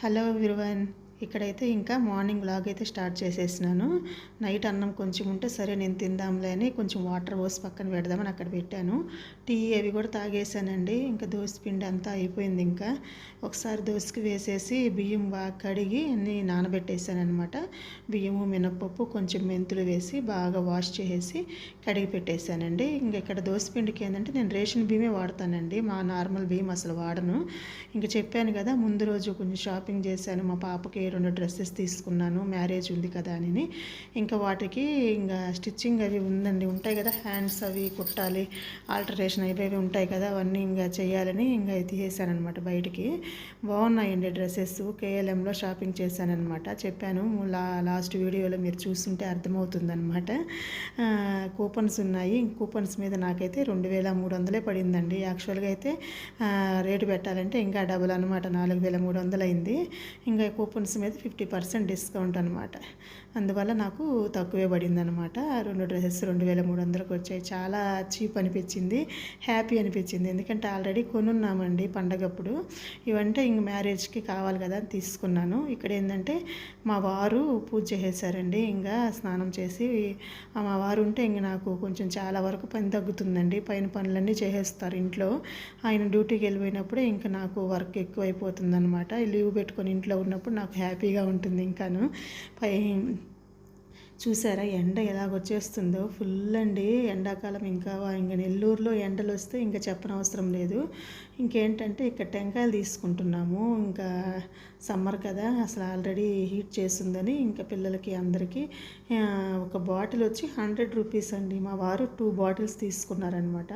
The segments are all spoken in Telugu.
hello everyone. ఇక్కడైతే ఇంకా మార్నింగ్ వ్లాగ్ అయితే స్టార్ట్ చేసేసినాను. నైట్ అన్నం కొంచెం ఉంటే సరే నేను తిందాంలే అని కొంచెం వాటర్ పోసి పక్కన పెడదామని అక్కడ పెట్టాను. టీ అవి కూడా తాగేసానండి. ఇంకా దోశ పిండి అంతా అయిపోయింది ఇంకా. ఒకసారి దోశకి వేసేసి బియ్యం బాగా కడిగి అన్నీ నానబెట్టేసాను అనమాట బియ్యము మినప్పప్పు కొంచెం మెంతులు వేసి బాగా వాష్ చేసేసి కడిగి పెట్టేశానండి ఇంకా ఇక్కడ దోశ పిండికి ఏంటంటే నేను రేషన్ బియ్యమే వాడతానండి. మా నార్మల్ బియ్యం అసలు వాడను. ఇంకా చెప్పాను కదా ముందు రోజు కొంచెం షాపింగ్ చేశాను. మా పాపకి రెండు డ్రెస్సెస్ తీసుకున్నాను. మ్యారేజ్ ఉంది కదా అని. ఇంకా వాటికి ఇంకా స్టిచ్చింగ్ అవి ఉందండి. ఉంటాయి కదా హ్యాండ్స్ అవి కుట్టాలి ఆల్టరేషన్ అవి అవి ఉంటాయి కదా అవన్నీ ఇంకా చేయాలని ఇంకా తీసేసాను అనమాట బయటికి. బాగున్నాయండి డ్రెస్సెస్. కేఎల్ఎంలో షాపింగ్ చేశానమాట చెప్పాను లా లాస్ట్ వీడియోలో మీరు చూస్తుంటే అర్థమవుతుందనమాట కూపన్స్ ఉన్నాయి. కూపన్స్ మీద నాకైతే రెండు వేల మూడు వందలే పడిందండి. యాక్చువల్గా అయితే రేటు పెట్టాలంటే ఇంకా డబుల్ అనమాట నాలుగు వేల మూడు వందలు అయింది ఇంకా కూపన్స్ మీద ఫిఫ్టీ పర్సెంట్ డిస్కౌంట్ అనమాట అందువల్ల నాకు తక్కువే పడింది అనమాట రెండు డ్రెస్సెస్ రెండు వేల మూడు వందలకు వచ్చాయి. చాలా చీప్ అనిపించింది హ్యాపీ అనిపించింది. ఎందుకంటే ఆల్రెడీ కొనున్నామండి పండగప్పుడు. ఇవంటే ఇంక మ్యారేజ్కి కావాలి కదా అని తీసుకున్నాను. ఇక్కడ ఏంటంటే మా వారు పూజ చేసేసారండి. ఇంకా స్నానం చేసి ఆ మా వారు ఉంటే ఇంక నాకు కొంచెం చాలా వరకు పని తగ్గుతుందండి. పైన పనులన్నీ చేసేస్తారు ఇంట్లో. ఆయన డ్యూటీకి వెళ్ళిపోయినప్పుడే ఇంకా నాకు వర్క్ ఎక్కువైపోతుంది అనమాట లీవ్ పెట్టుకొని ఇంట్లో ఉన్నప్పుడు నాకు హ్యాపీ హ్యాపీగా ఉంటుంది ఇంకాను. పై చూసారా ఎండ ఎలాగొచ్చేస్తుందో ఫుల్ అండి ఎండాకాలం. ఇంకా ఇంకా నెల్లూరులో ఎండలు వస్తే ఇంకా చెప్పనవసరం లేదు. ఇంకేంటంటే ఇక్కడ టెంకాయలు తీసుకుంటున్నాము. ఇంకా సమ్మర్ కదా అసలు ఆల్రెడీ హీట్ చేసిందని ఇంకా పిల్లలకి అందరికీ ఒక బాటిల్ వచ్చి హండ్రెడ్ రూపీస్ అండి. మా వారు టూ బాటిల్స్ తీసుకున్నారనమాట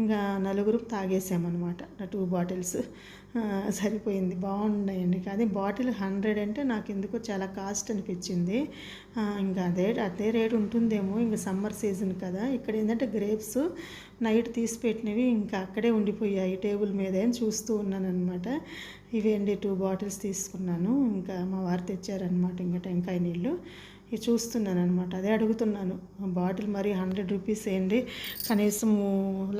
ఇంకా నలుగురు తాగేసామన్నమాట టూ బాటిల్స్. సరిపోయింది బాగున్నాయండి. కానీ బాటిల్ హండ్రెడ్ అంటే నాకు ఎందుకో చాలా కాస్ట్ అనిపించింది. ఇంకా అదే అదే రేట్ ఉంటుందేమో ఇంకా సమ్మర్ సీజన్ కదా. ఇక్కడ ఏంటంటే గ్రేప్స్ నైట్ తీసి పెట్టినవి ఇంకా అక్కడే ఉండిపోయాయి టేబుల్ మీదే అని చూస్తూ ఉన్నాను అనమాట ఇవేంటి టూ బాటిల్స్ తీసుకున్నాను. ఇంకా మా వారు తెచ్చారనమాట ఇంకా టెంకాయ నీళ్ళు. ఇది చూస్తున్నాను అనమాట అదే అడుగుతున్నాను. బాటిల్ మరి హండ్రెడ్ రూపీస్ ఏంటి కనీసం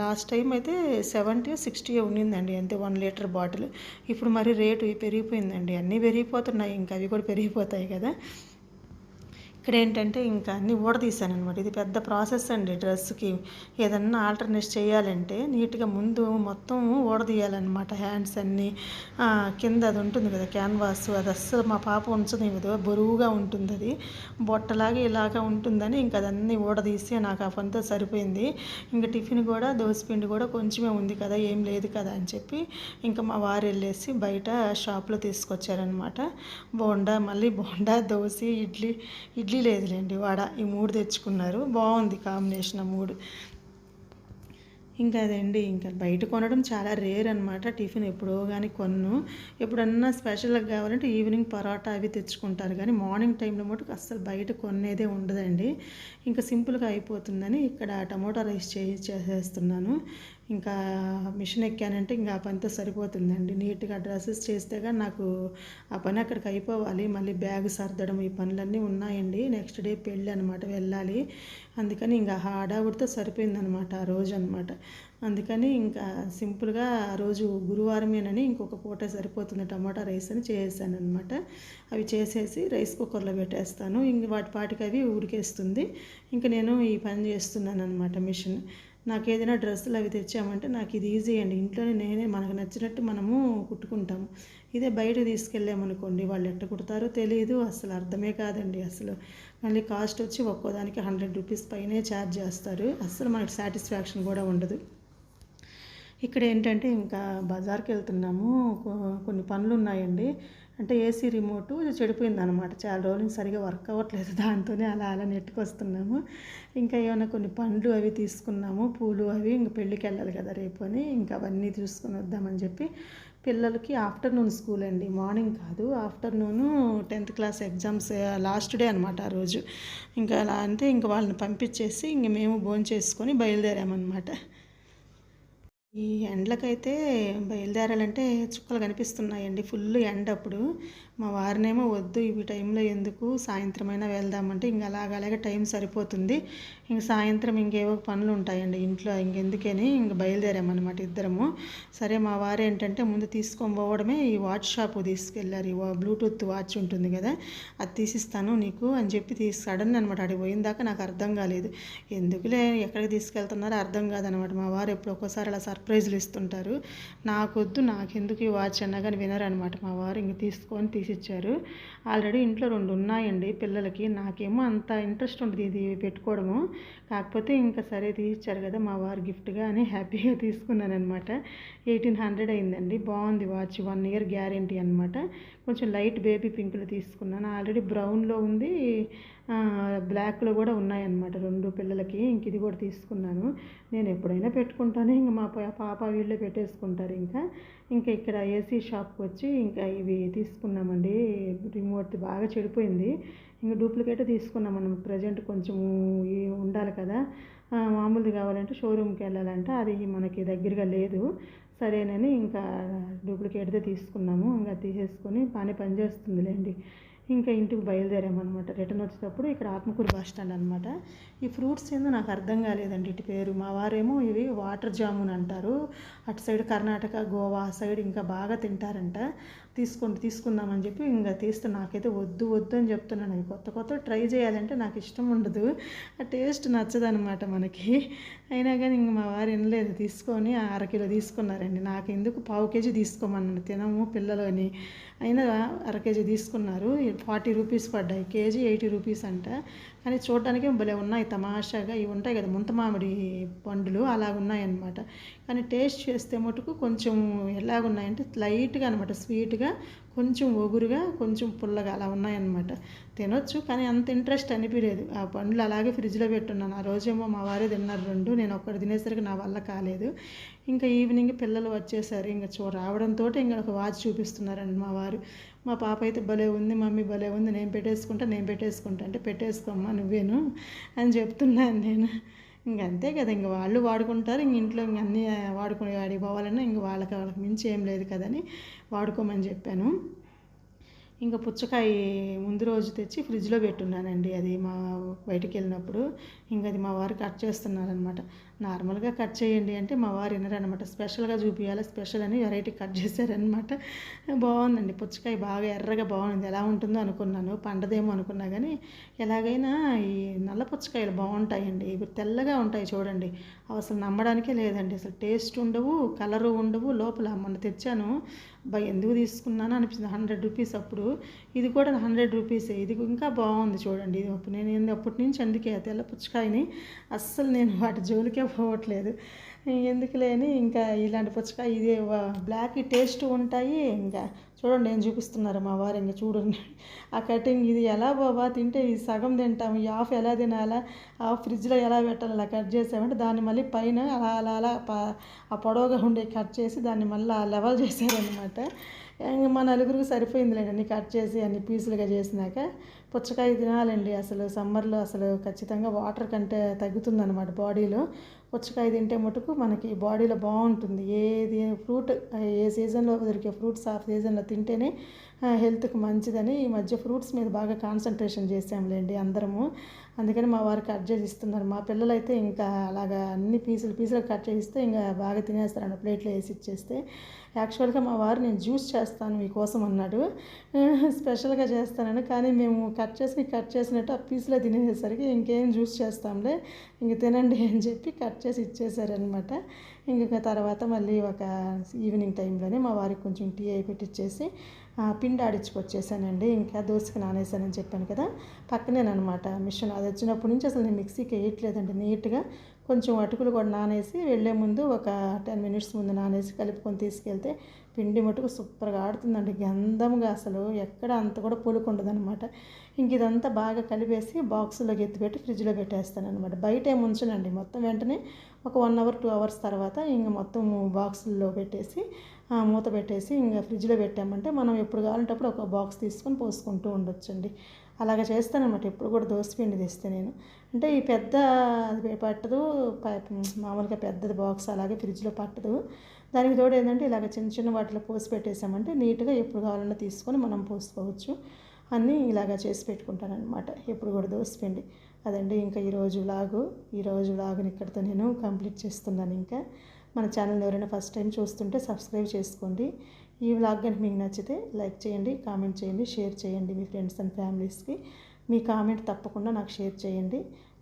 లాస్ట్ టైం అయితే సెవెంటీ సిక్స్టీ ఉండిందండి అంతే వన్ లీటర్ బాటిల్. ఇప్పుడు మరి రేటు పెరిగిపోయిందండి. అన్నీ పెరిగిపోతున్నాయి. ఇంకా అవి కూడా పెరిగిపోతాయి కదా. ఇక్కడ ఏంటంటే ఇంకా అన్నీ ఊడదీశాను అనమాట ఇది పెద్ద ప్రాసెస్ అండి డ్రెస్కి ఏదన్నా ఆల్టర్నేట్ చేయాలంటే నీట్గా ముందు మొత్తం ఊడదీయాలన్నమాట. హ్యాండ్స్ అన్నీ కింద అది ఉంటుంది కదా క్యాన్వాస్. అది అస్సలు మా పాప ఉంచనివ్వదు బరువుగా ఉంటుంది అది బొట్టలాగా ఇలాగా ఉంటుందని ఇంకా అదన్నీ ఊడదీసి నాకు ఆ పనితో సరిపోయింది. ఇంకా టిఫిన్ కూడా దోసపిండి కూడా కొంచెమే ఉంది కదా ఏం లేదు కదా అని చెప్పి ఇంకా మా వారు వెళ్ళేసి బయట షాప్లో తీసుకొచ్చారనమాట బోండా మళ్ళీ బోండా దోశ ఇడ్లీ ఇడ్లీ లేదులేండి వడ ఈ మూడు తెచ్చుకున్నారు. బాగుంది కాంబినేషన్ ఆ మూడు. ఇంకా అదండి ఇంకా బయట కొనడం చాలా రేర్ అనమాట టిఫిన్ ఎప్పుడో కానీ కొన్ను. ఎప్పుడన్నా స్పెషల్గా కావాలంటే ఈవినింగ్ పరోటా అవి తెచ్చుకుంటారు. కానీ మార్నింగ్ టైంలో మటుకు అస్సలు బయట కొనేదే ఉండదండి. ఇంకా సింపుల్గా అయిపోతుందని ఇక్కడ టమోటా రైస్ చేసి చేసేస్తున్నాను. ఇంకా మిషన్ ఎక్కానంటే ఇంకా ఆ పనితో సరిపోతుందండి. నీట్గా డ్రెస్సెస్ చేస్తే కానీ నాకు ఆ పని అక్కడికి అయిపోవాలి. మళ్ళీ బ్యాగ్ సర్దడం ఈ పనులన్నీ ఉన్నాయండి. నెక్స్ట్ డే పెళ్ళి అనమాట వెళ్ళాలి. అందుకని ఇంకా హడావుడితో సరిపోయిందనమాట ఆ రోజు అనమాట అందుకని ఇంకా సింపుల్గా ఆ రోజు గురువారమేనని ఇంకొక పూట సరిపోతుంది టమాటా రైస్ అని చేసాను అనమాట అవి చేసేసి రైస్ కుక్కర్లో పెట్టేస్తాను. ఇంక వాటి పాటికి అవి ఉడికేస్తుంది. ఇంకా నేను ఈ పని చేస్తున్నాను అనమాట మిషన్. నాకు ఏదైనా డ్రెస్సులు అవి తెచ్చామంటే నాకు ఇది ఈజీ అండి. ఇంట్లోనే నేనే మనకు నచ్చినట్టు మనము కుట్టుకుంటాము. ఇదే బయట తీసుకెళ్ళామనుకోండి వాళ్ళు ఎట్ట కుడతారో తెలియదు అసలు అర్థమే కాదండి అసలు. మళ్ళీ కాస్ట్ వచ్చి ఒక్కోదానికి హండ్రెడ్ రూపీస్ పైనే ఛార్జ్ చేస్తారు. అసలు మనకి సాటిస్ఫాక్షన్ కూడా ఉండదు. ఇక్కడ ఏంటంటే ఇంకా బజార్కి వెళ్తున్నాము. కొన్ని పనులు ఉన్నాయండి అంటే ఏసీ రిమోట్ చెడిపోయింది అనమాట చాలా రోజులు సరిగా వర్క్ అవ్వట్లేదు దాంతోనే అలా అలా నెట్టుకొస్తున్నాము. ఇంకా ఏమైనా కొన్ని పండ్లు అవి తీసుకున్నాము పూలు అవి ఇంక పెళ్ళికి వెళ్ళాలి కదా రేపు అని ఇంకా అవన్నీ చూసుకొని వద్దామని చెప్పి పిల్లలకి ఆఫ్టర్నూన్ స్కూల్ అండి. మార్నింగ్ కాదు afternoon tenth class exams last day అనమాట ఆ రోజు. ఇంకా అలా అంటే ఇంక వాళ్ళని పంపించేసి ఇంక మేము భోంచేసుకొని బయలుదేరామన్నమాట. ఈ ఎండలకైతే బయలుదేరాలంటే చుక్కలు కనిపిస్తున్నాయండి. ఫుల్ ఎండ అప్పుడు మా వారినేమో వద్దు ఇవి టైంలో ఎందుకు? సాయంత్రమైనా వెళ్దామంటే ఇంక అలాగ అలాగే టైం సరిపోతుంది. ఇంక సాయంత్రం ఇంకేవో పనులు ఉంటాయండి ఇంట్లో ఇంకెందుకని ఇంక బయలుదేరామన్నమాట ఇద్దరము. సరే మా వారు ఏంటంటే ముందు తీసుకొని పోవడమే ఈ వాచ్ షాప్ తీసుకెళ్ళారు ఈ బ్లూటూత్ వాచ్ ఉంటుంది కదా అది తీసిస్తాను నీకు అని చెప్పి తీసి సడన్ అనమాట అడిగి పోయిన దాకా నాకు అర్థం కాలేదు. ఎందుకులే ఎక్కడికి తీసుకెళ్తున్నారో అర్థం కాదనమాట మా వారు ఎప్పుడు ఒక్కోసారి అలా సర్ప్రైజ్లు ఇస్తుంటారు. నాకొద్దు నాకెందుకు ఈ వాచ్ అన్నా కానీ వినరనమాట మా వారు ఇంక తీసుకొని తీసిచ్చారు. ఆల్రెడీ ఇంట్లో రెండు ఉన్నాయండి పిల్లలకి. నాకేమో అంత ఇంట్రెస్ట్ ఉండదు ఇది పెట్టుకోవడము. కాకపోతే ఇంకా సరే తీసిచ్చారు కదా మా వారు గిఫ్ట్గా అని హ్యాపీగా తీసుకున్నాను అనమాట ఎయిటీన్ హండ్రెడ్ అయిందండి. బాగుంది వాచ్. వన్ ఇయర్ గ్యారంటీ అనమాట. కొంచెం లైట్ బేబీ పింక్లో తీసుకున్నాను. ఆల్రెడీ బ్రౌన్లో ఉంది. బ్లాక్లో కూడా ఉన్నాయన్నమాట రెండు పిల్లలకి. ఇంక ఇది కూడా తీసుకున్నాను. నేను ఎప్పుడైనా పెట్టుకుంటాను. ఇంక మా పాప వీళ్ళే పెట్టేసుకుంటారు ఇంకా. ఇంకా ఇక్కడ ఏసీ షాప్కి వచ్చి ఇంకా ఇవి తీసుకున్నామండి. రిమోట్ బాగా చెడిపోయింది. ఇంకా డూప్లికేట్ తీసుకున్నాం మనం ప్రజెంట్ కొంచెం ఉండాలి కదా. మామూలుది కావాలంటే షోరూమ్కి వెళ్ళాలంటే. అది మనకి దగ్గరగా లేదు. సరేనని ఇంకా డూప్లికేట్దే తీసుకున్నాము. ఇంకా తీసేసుకొని పని పనిచేస్తుందిలేండి. ఇంకా ఇంటికి బయలుదేరామన్నమాట. రిటర్న్ వచ్చేటప్పుడు ఇక్కడ ఆత్మకూరు బస్ స్టాండ్ అనమాట ఈ ఫ్రూట్స్ ఏందో నాకు అర్థం కాలేదండి ఇటు పేరు. మా వారేమో ఇవి వాటర్ జామున్ అంటారు. అటు సైడ్ కర్ణాటక గోవా సైడ్ ఇంకా బాగా తింటారంట. తీసుకోండి తీసుకుందామని చెప్పి ఇంకా తీస్తే నాకైతే వద్దు వద్దు అని చెప్తున్నాను. అవి కొత్త కొత్త ట్రై చేయాలంటే నాకు ఇష్టం ఉండదు. ఆ టేస్ట్ నచ్చదనమాట మనకి. అయినా కానీ ఇంక మా వారు వినలేదు. తీసుకొని అరకిలో తీసుకున్నారండి. నాకు ఎందుకు పావు కేజీ తీసుకోమన్నాను తినము పిల్లలు అని అయినా అర కేజీ తీసుకున్నారు. ఫార్టీ రూపీస్ పడ్డాయి. కేజీ ఎయిటీ రూపీస్ అంట. కానీ చూడడానికి భలే ఉన్నాయి తమాషాగా ఇవి ఉంటాయి కదా ముంత మామిడి పండులు అలాగ ఉన్నాయన్నమాట కానీ టేస్ట్ చేస్తే మటుకు కొంచెం ఎలాగున్నాయంటే లైట్గా అనమాట స్వీట్గా కొంచెం ఒగురుగా కొంచెం పుల్లగా అలా ఉన్నాయన్నమాట. తినొచ్చు కానీ అంత ఇంట్రెస్ట్ అనిపించలేదు ఆ పండ్లు అలాగే ఫ్రిడ్జ్లో పెట్టున్నాను. ఆ రోజేమో మా వారే తిన్నారు రెండు నేను ఒక్కటి తినేసరికి నా వల్ల కాలేదు. ఇంకా ఈవినింగ్ పిల్లలు వచ్చేసారు. ఇంకా చూ రావడంతో ఇంకా ఒక వాచ్ చూపిస్తున్నారండి మా వారు. మా పాప అయితే భలే ఉంది మమ్మీ భలే ఉంది నేను పెట్టేసుకుంటా నేను పెట్టేసుకుంటా అంటే పెట్టేసుకోమ్మా నువ్వేను అని చెప్తున్నాను నేను. ఇంక అంతే కదా ఇంక వాళ్ళు వాడుకుంటారు ఇంక ఇంట్లో ఇంక అన్నీ వాడుకుని వాడికి పోవాలన్నా ఇంక వాళ్ళకి వాళ్ళకి మించి ఏం లేదు కదని వాడుకోమని చెప్పాను. ఇంకా పుచ్చకాయ ముందు రోజు తెచ్చి ఫ్రిడ్జ్లో పెట్టున్నానండి. అది మా బయటికి వెళ్ళినప్పుడు ఇంకా అది మా వారు కట్ చేస్తున్నారనమాట నార్మల్గా కట్ చేయండి అంటే మా వారు వినరనమాట స్పెషల్గా చూపించాలి స్పెషల్ అని వెరైటీ కట్ చేశారనమాట బాగుందండి. పుచ్చకాయ బాగా ఎర్రగా బాగుంది. ఎలా ఉంటుందో అనుకున్నాను. పండదేమో అనుకున్నా కానీ ఎలాగైనా ఈ నల్ల పుచ్చకాయలు బాగుంటాయండి. ఇవి తెల్లగా ఉంటాయి చూడండి. అసలు నమ్మడానికే లేదండి. అసలు టేస్ట్ ఉండవు కలరు ఉండవు. లోపల మొన్న తెచ్చాను. ఎందుకు తీసుకున్నాను అనిపించింది హండ్రెడ్ రూపీస్ అప్పుడు ఇది కూడా హండ్రెడ్ రూపీసే. ఇది ఇంకా బాగుంది చూడండి. ఇది నేను అప్పటి నుంచి అందుకే తెల్ల పుచ్చకాయని అస్సలు నేను వాటి జోలికే పోవట్లేదు. ఎందుకు లేని ఇంకా ఇలాంటి పుచ్చకాయ ఇది బ్లాక్ టేస్ట్ ఉంటాయి. ఇంకా చూడండి నేను చూపిస్తున్నారు మా వారు ఇంకా చూడండి. ఆ కటింగ్ ఇది ఎలా బాబా? తింటే ఈ సగం తింటాం ఈ ఆఫ్ ఎలా తినాలా? ఆ ఫ్రిడ్జ్లో ఎలా పెట్టాలి? అలా కట్ చేసామంటే దాన్ని మళ్ళీ పైన అలా అలా అలా ఆ పొడవుగా ఉండే కట్ చేసి దాన్ని మళ్ళీ లెవెల్ చేశారనమాట మా నలుగురికి సరిపోయిందిలేండి అన్ని కట్ చేసి అన్ని పీసులుగా చేసినాక. పుచ్చకాయ తినాలండి. అసలు సమ్మర్లో అసలు ఖచ్చితంగా వాటర్ కంటే తగ్గుతుందన్నమాట బాడీలో. పుచ్చకాయ తింటే మటుకు మనకి బాడీలో బాగుంటుంది. ఏది ఫ్రూట్ ఏ సీజన్లో దొరికే ఫ్రూట్స్ ఆ సీజన్లో తింటేనే హెల్త్కి మంచిదని ఈ మధ్య ఫ్రూట్స్ మీద బాగా కాన్సన్ట్రేషన్ చేసాంలేండి అందరము. అందుకని మా వారు కట్ చేసి ఇస్తున్నారు మా పిల్లలు అయితే ఇంకా అలాగా అన్ని పీసులు పీసులు కట్ చేస్తే ఇంకా బాగా తినేస్తారు ప్లేట్లో వేసి ఇచ్చేస్తే. యాక్చువల్గా మా వారు నేను జ్యూస్ చేస్తాను మీకోసం అన్నాడు. స్పెషల్గా చేస్తానని కానీ మేము కట్ చేసి కట్ చేసినట్టు ఆ పీస్లో తినేసేసరికి ఇంకేం జ్యూస్ చేస్తాంలే ఇంక తినండి అని చెప్పి కట్ చేసి ఇచ్చేసారనమాట ఇంక తర్వాత మళ్ళీ ఒక ఈవినింగ్ టైంలోనే మా వారికి కొంచెం టీ అయి పెట్టిచ్చేసి పిండి ఆడించుకొచ్చేసానండి. ఇంకా దోశకి నానేసానని చెప్పాను కదా పక్కనేనమాట మిషన్. అది వచ్చినప్పటి నుంచి అసలు నేను మిక్సీకి వేయట్లేదండి నీట్గా కొంచెం అటుకులు కూడా నానేసి వెళ్ళే ముందు ఒక టెన్ మినిట్స్ ముందు నానేసి కలుపుకొని తీసుకెళ్తే పిండి మటుకు సూపర్గా ఆడుతుందండి గంధంగా అసలు ఎక్కడ అంత కూడా పులుకుండదు ఉండదనమాట ఇంక ఇదంతా బాగా కలిపేసి బాక్సులోకి ఎత్తిపెట్టి ఫ్రిడ్జ్లో పెట్టేస్తాను అనమాట బయట ఉంచనండి మొత్తం వెంటనే ఒక వన్ అవర్ టూ అవర్స్ తర్వాత ఇంక మొత్తం బాక్సుల్లో పెట్టేసి మూత పెట్టేసి ఇంకా ఫ్రిడ్జ్లో పెట్టామంటే మనం ఎప్పుడు కావాలంటప్పుడు ఒక బాక్స్ తీసుకొని పోసుకుంటూ ఉండొచ్చండి. అలాగ చేస్తానమాట ఎప్పుడు కూడా దోసపిండి తెస్తే నేను. అంటే ఈ పెద్ద అది పట్టదు మామూలుగా పెద్దది బాక్స్ అలాగే ఫ్రిడ్జ్లో పట్టదు. దానికి తోడు ఏంటంటే ఇలాగ చిన్న చిన్న వాటిలో పోసి పెట్టేసామంటే నీట్గా ఎప్పుడు కావాలన్నా తీసుకొని మనం పోసుకోవచ్చు. అన్నీ ఇలాగ చేసి పెట్టుకుంటానమాట ఎప్పుడు కూడా దోసిపిండి అదండి ఇంకా ఈరోజు లాగు ఈరోజు లాగుని ఇక్కడితో నేను కంప్లీట్ చేస్తున్నాను ఇంకా. మన ఛానల్ ఎవరైనా ఫస్ట్ టైం చూస్తుంటే సబ్స్క్రైబ్ చేసుకోండి. ఈ వ్లాగ్ కనుక మీకు నచ్చితే లైక్ చేయండి కామెంట్ చేయండి షేర్ చేయండి మీ ఫ్రెండ్స్ అండ్ ఫ్యామిలీస్కి. మీ కామెంట్ తప్పకుండా నాకు షేర్ చేయండి.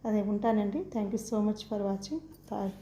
అదే ఉంటానండి. Thank you so much for watching. Bye.